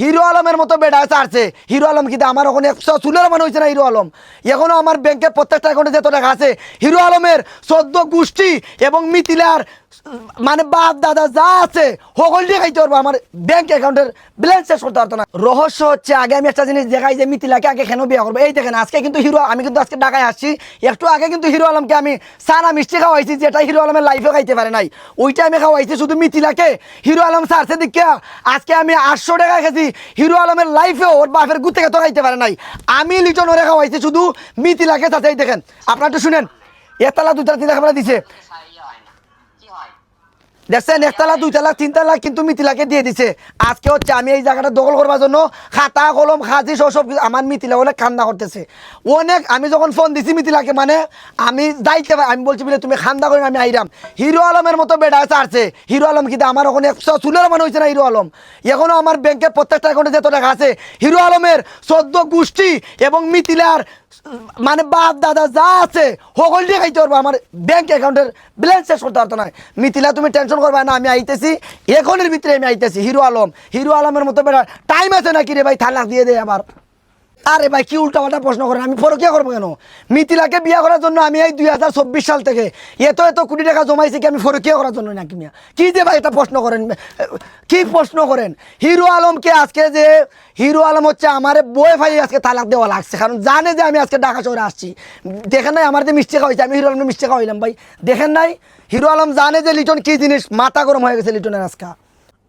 Hero আলমের মতো বেড়া চারছে হিরো আলম কিন্তু আমার ওখানে একশো চুলের মানে হয়েছে না হিরো আলম। এখনও আমার ব্যাংকের প্রত্যেকটা অ্যাকাউন্টে যত টাকা আছে, হিরো আলমের চোদ্দ গোষ্ঠী এবং মিথিলার মানে বাপ দাদা যা আছে, সকল দিয়ে খাইতে পারব। আমার ব্যাংক অ্যাকাউন্টের ব্যালেন্স শেষ করতে পারতো না। রহস্য হচ্ছে, আগে আমি একটা জিনিস দেখাই যে মিথিলাকে আগে কেন বিয়ে করব? এই দেখেন, আজকে কিন্তু হিরো আমি কিন্তু আজকে ঢাকায় আসছি। একটু আগে কিন্তু হিরো আলমকে আমি সারা মিষ্টি খাওয়াইছি, যেটা হিরো আলমের লাইফে খাইতে পারে নাই। ওইটা আমি খাওয়াইছি শুধু মিথিলাকে। হিরো আলম সারছে দিকে আজকে আমি আটশো টাকা খেয়েছি। হিরো আলমের লাইফে ওর বাপের গুতে তো খাইতে পারে নাই। আমি লিটন ওরে খাওয়াইছি শুধু মিথিলাকে তাতে দেখেন, আপনার একটু শুনেন। একতলা দুতলা তিনটা খাবার দিছে। দেখছেন একতলা দুইতলা তিনতলা কিন্তু মিথিলাকে দিয়ে দিছে। আজকে হচ্ছে আমি এই জায়গাটা দখল করবার জন্য খাতা, কলম, খাজি, সব সব আমার মিথিলা অনেক খান্দা করতেছে। অনেক আমি যখন ফোন দিছি মিথিলাকে মানে আমি যাইতে পারি আমি বলছি, বলে, তুমি খান্দা করে আমি আইরাম। হিরো আলমের মতো বেড়া চারছে হিরো আলম কিন্তু আমার ওখানে একশো চুলের মান হয়েছে না হিরো আলম। এখনও আমার ব্যাংকের প্রত্যেকটা অ্যাকাউন্টে যত টাকা আছে, হিরো আলমের চোদ্দ গোষ্ঠী এবং মিথিলার মানে বাপ দাদা যা আছে, সকল দিয়ে খাইতে পারব। আমার ব্যাংক অ্যাকাউন্টের ব্যালেন্স শেষ করতে পারতো না। মিথিলা, তুমি টেনশন করবা না, আমি আইতেছি। এখনের ভিতরে আমি আইতেছি, হিরো আলম। হিরো আলমের মতো টাইম আছে নাকি রে ভাই? থালাক দিয়ে দে আবার। আরে ভাই, কি উল্টাপাল্টা প্রশ্ন করেন? আমি পরকিয়া করব কেন? মিথিলাকে বিয়া করার জন্য আমি এই দুই হাজার চব্বিশ সাল থেকে এত এত কোটি টাকা জমাইছি কি আমি পরকিয়া করার জন্য নাকি মিয়া? কি যে ভাই এটা প্রশ্ন করেন? কি প্রশ্ন করেন? হিরো আলমকে আজকে যে, হিরো আলম হচ্ছে আমার বই ভাই আজকে তালাক দেওয়া লাগছে। কারণ জানে যে আমি আজকে ঢাকা শহরে আসছি। দেখেন নাই আমার যে মিষ্টি খাওয়াইছে আমি হিরো আলমের মিষ্টি খাওয়াইলাম ভাই। দেখেন নাই? হিরো আলম জানে যে লিটন কি জিনিস? মাথা গরম হয়ে গেছে লিটনের আজকা।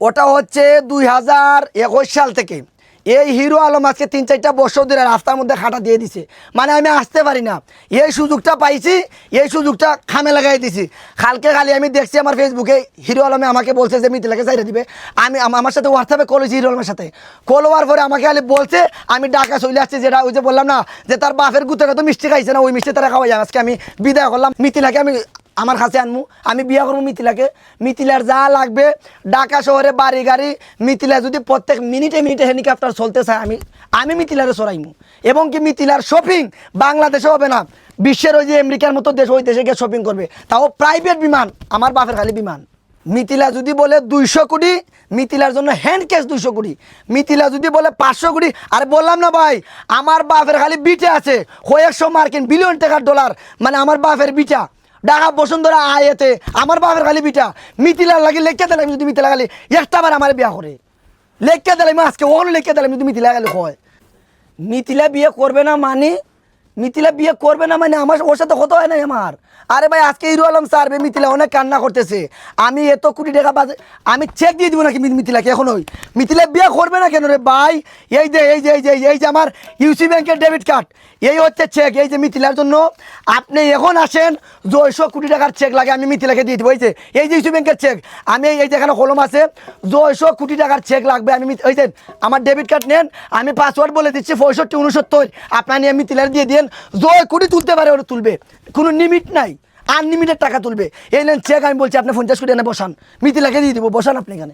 ওটা হচ্ছে দুই হাজার একুশ সাল থেকে। এই হিরো আলম আজকে তিন চারটা বছর ধরে রাস্তার মধ্যে খাটা দিয়ে দিছে। মানে আমি আসতে পারি না। এই সুযোগটা পাইছি, এই সুযোগটা খামে লাগাই দিছি। কালকে খালি আমি দেখছি আমার ফেসবুকে হিরো আলমে আমাকে বলছে যে মিথিলাকে চাইরে দিবে। আমি আমার সাথে হোয়াটসঅ্যাপে কল হয়েছি হিরো আলমের সাথে। কল হওয়ার পরে আমাকে খালি বলছে, আমি ডাকা চলে আসছি যেটা ওই যে বললাম না, যে তার বাপের গুতে তো মিষ্টি খাইছে না, ওই মিষ্টি তারা খাওয়াই আজকে আমি বিদায় করলাম, মিথিলাকে আমি আমার কাছে আনমু। আমি বিয়া করব মিথিলাকে। মিথিলার যা লাগবে, ঢাকা শহরে বাড়ি গাড়ি, মিথিলা যদি প্রত্যেক মিনিটে মিনিটে হেলিকপ্টার চলতে চায়, আমি আমি মিথিলারে সরাইমু। এবং কি মিথিলার শপিং বাংলাদেশে হবে না। বিশ্বের ওই যে আমেরিকার মতো দেশ, ওই দেশে গিয়ে শপিং করবে। তাও প্রাইভেট বিমান, আমার বাপের খালি বিমান। মিথিলা যদি বলে দুইশো কোটি মিথিলার জন্য হ্যান্ড ক্যাশ দুইশো কোটি মিথিলা যদি বলে পাঁচশো কোটি আরে বললাম না ভাই, আমার বাপের খালি বিটে আছে। কয়েকশো মার্কিন বিলিয়ন টাকার ডলার মানে আমার বাপের বিটা। ঢাকা বসুন্ধরা আয়েতে আমার বাপের খালি বিটা। মিথিলার লাগে লেখে দিলাম যদি মিথিলা খালি, একটা বার আমার বিয়া করে। লেখে দিলাম আজকে ওখানে লেখে দিলাম যদি মিথিলা খালি হয়। মিথিলা বিয়ে করবে না মানে মিথিলা বিয়ে করবে না মানে আমার ওর সাথে হতো হয় না আমার। আরে ভাই, আজকে হিরো আলম সারবে মিথিলা অনেক কান্না করতেছে। আমি এত কোটি টাকা বাজে আমি চেক দিয়ে দিব নাকি মিথিলাকে মিথিলাকে ওই? মিথিলা বিয়ে করবে না কেন রে ভাই? এই যে এই যে এই যে এই যে আমার ইউসি ব্যাংকের ডেবিট কার্ড এই হচ্ছে চেক এই যে মিথিলার জন্য। আপনি এখন আসেন জয়শো কোটি টাকার চেক লাগে, আমি মিথিলাকে দিয়ে দেবো। এই যে এই যে ইউসি ব্যাংকের চেক আমি এই যে এখানে কলম আছে জয়শো কোটি টাকার চেক লাগবে। আমি ওই যে, আমার ডেবিট কার্ড নেন, আমি পাসওয়ার্ড বলে দিচ্ছি পঁয়ষট্টি, উনসত্তর। আপনার নিয়ে মিথিলার দিয়ে দিন জয় কোটি তুলতে পারে ওরা তুলবে। কোনো লিমিট নাই। আনলিমিটেড টাকা তুলবে। এই নেন চেক আমি বলছি, আপনি পঞ্চাশ কোটি এনে বসান। মিতি লাগিয়ে দিয়ে দেবো। বসান আপনি এখানে।